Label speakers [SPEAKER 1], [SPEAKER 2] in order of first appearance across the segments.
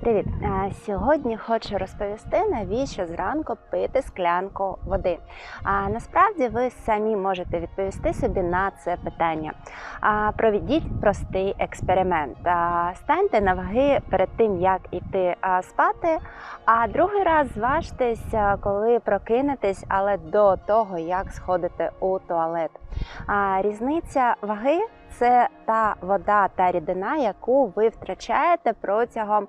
[SPEAKER 1] Привіт! Сьогодні хочу розповісти, навіщо зранку пити склянку води. А насправді ви самі можете відповісти собі на це питання. А, Проведіть простий експеримент. А, Станьте на ваги перед тим, як іти спати. А другий раз зважтесь, коли прокинетесь, але до того, як сходите у туалет. А, Різниця ваги це та вода та рідина, яку ви втрачаєте протягом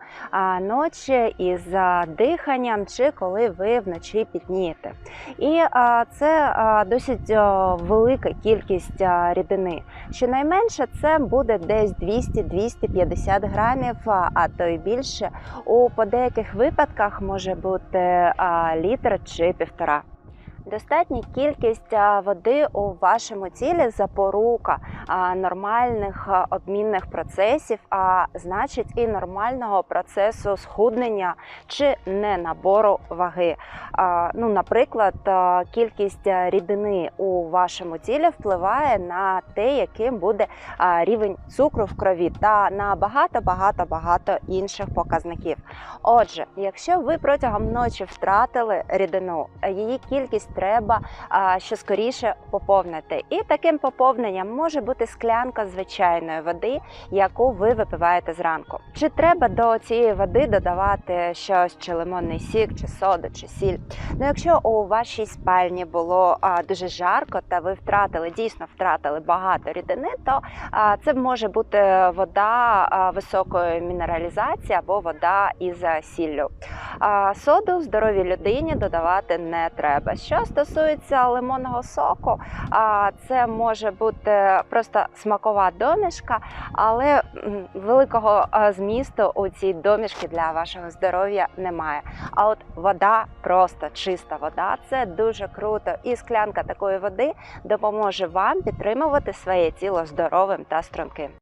[SPEAKER 1] ночі із диханням чи коли ви вночі пітнієте. І це досить велика кількість рідини. Щонайменше це буде десь 200-250 грамів, а, то й більше. У по деяких випадках може бути літр чи півтора. Достатня кількість води у вашому тілі запорука нормальних обмінних процесів, а значить і нормального процесу схуднення чи не набору ваги. Ну, наприклад, кількість рідини у вашому тілі впливає на те, яким буде рівень цукру в крові та на багато багато багато інших показників. Отже, якщо ви протягом ночі втратили рідину, її кількість треба що скоріше поповнити. І таким поповненням може бути склянка звичайної води, яку ви випиваєте зранку. Чи треба до цієї води додавати щось, чи лимонний сік, чи соду, чи сіль? Ну, якщо у вашій спальні було дуже жарко, та ви втратили, дійсно втратили багато рідини, то це може бути вода високої мінералізації або вода із сіллю. А, соду здоровій людині додавати не треба. Що стосується лимонного соку, це може бути просто смакова домішка, але великого змісту у цій домішки для вашого здоров'я немає. А от вода, просто чиста вода, це дуже круто. І склянка такої води допоможе вам підтримувати своє тіло здоровим та струнким.